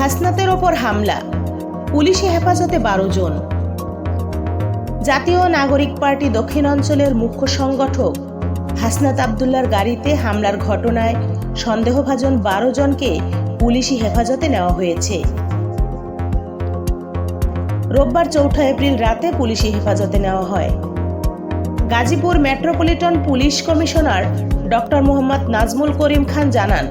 হাসনাতের ওপর হামলা। পুলিশি হেফাজতে বারো জন। জাতীয় নাগরিক পার্টি দক্ষিণ অঞ্চলের মুখ্য সংগঠক হাসনাত আবদুল্লার গাড়িতে হামলার ঘটনায় সন্দেহভাজন বারো জনকে পুলিশি হেফাজতে নেওয়া হয়েছে। রোববার চৌঠা এপ্রিল রাতে পুলিশি হেফাজতে নেওয়া হয়। Gazipur metropolitan police commissioner doctor Mohammad Nazmul Karim Khan জানান,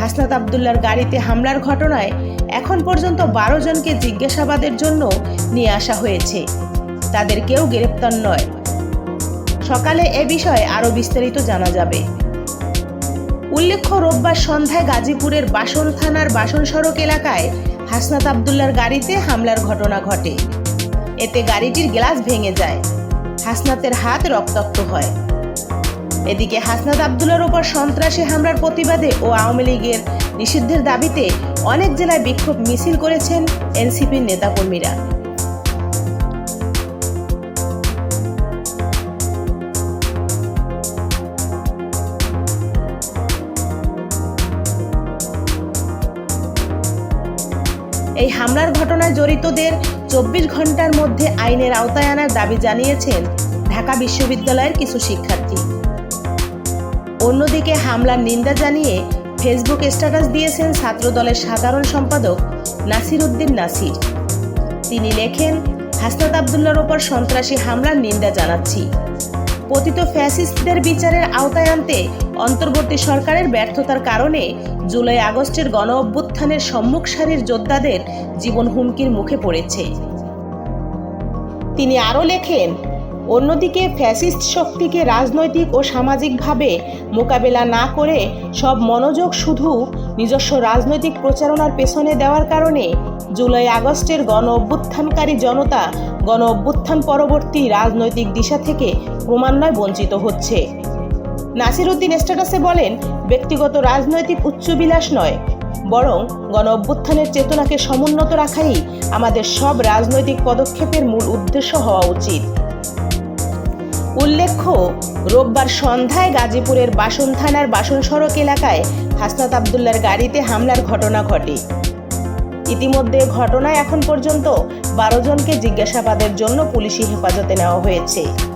হাসনাত আবদুল্লার গাড়িতে হামলার ঘটনায় এখন পর্যন্ত বারো জনকে জিজ্ঞাসাবাদের জন্য নিয়ে আসা হয়েছে। তাদের কেউ গ্রেপ্তার নয়। সকালে এ বিষয়ে আরও বিস্তারিত জানা যাবে। উল্লেখ্য, রোববার সন্ধ্যায় গাজীপুরের বাসন থানার বাসন সড়ক এলাকায় হাসনাত আবদুল্লার গাড়িতে হামলার ঘটনা ঘটে। এতে গাড়িটির গ্লাস ভেঙে যায়। হাসনাতের হাত রক্তাক্ত হয়। এদিকে হাসনাত আবদুল্লার ওপর সন্ত্রাসী হামলার প্রতিবাদে ও আওয়ামী লীগের নিষিদ্ধের দাবিতে অনেক জেলায় বিক্ষোভ মিছিল করেছেন এনসিপির নেতাকর্মীরা। এই হামলার ঘটনায় জড়িতদের চব্বিশ ঘণ্টার মধ্যে আইনের আওতায় আনার দাবি জানিয়েছেন ঢাকা বিশ্ববিদ্যালয়ের কিছু শিক্ষার্থী। অন্যদিকে হামলার নিন্দা জানিয়ে ফেসবুক স্ট্যাটাস দিয়েছেন ছাত্রদলের সাধারণ সম্পাদক নাসির উদ্দিন নাসির। তিনি লেখেন, হাসনাত আবদুল্লার ওপর সন্ত্রাসী হামলার নিন্দা জানাচ্ছি। পতিত ফ্যাসিস্টদের বিচারের আওতায় আনতে অন্তর্বর্তী সরকারের ব্যর্থতার কারণে জুলাই আগস্টের গণ অভ্যুত্থানের সম্মুখ সারির যোদ্ধাদের জীবন হুমকির মুখে পড়েছে। তিনি আরও লেখেন অন্যদিকে ফ্যাসিস্ট শক্তিকে রাজনৈতিক ও সামাজিকভাবে মোকাবেলা না করে সব মনোযোগ শুধু নিজস্ব রাজনৈতিক প্রচারণার পেছনে দেওয়ার কারণে জুলাই আগস্টের গণ অভ্যুত্থানকারী জনতা গণ অভ্যুত্থান পরবর্তী রাজনৈতিক দিশা থেকে ক্রমান্বয়ে বঞ্চিত হচ্ছে। নাসির উদ্দিন স্ট্যাটাসে বলেন, ব্যক্তিগত রাজনৈতিক উচ্চবিলাস নয়, বরং গণ অভ্যুত্থানের চেতনাকে সমুন্নত রাখাই আমাদের সব রাজনৈতিক পদক্ষেপের মূল উদ্দেশ্য হওয়া উচিত। উল্লেখ্য, রোববার সন্ধ্যায় গাজীপুরের বাসন থানার বাসন সড়ক এলাকায় হাসনাত আবদুল্লার গাড়িতে হামলার ঘটনা ঘটে। ইতিমধ্যে ঘটনায় এখন পর্যন্ত বারো জনকে জিজ্ঞাসাবাদের জন্য পুলিশি হেফাজতে নেওয়া হয়েছে।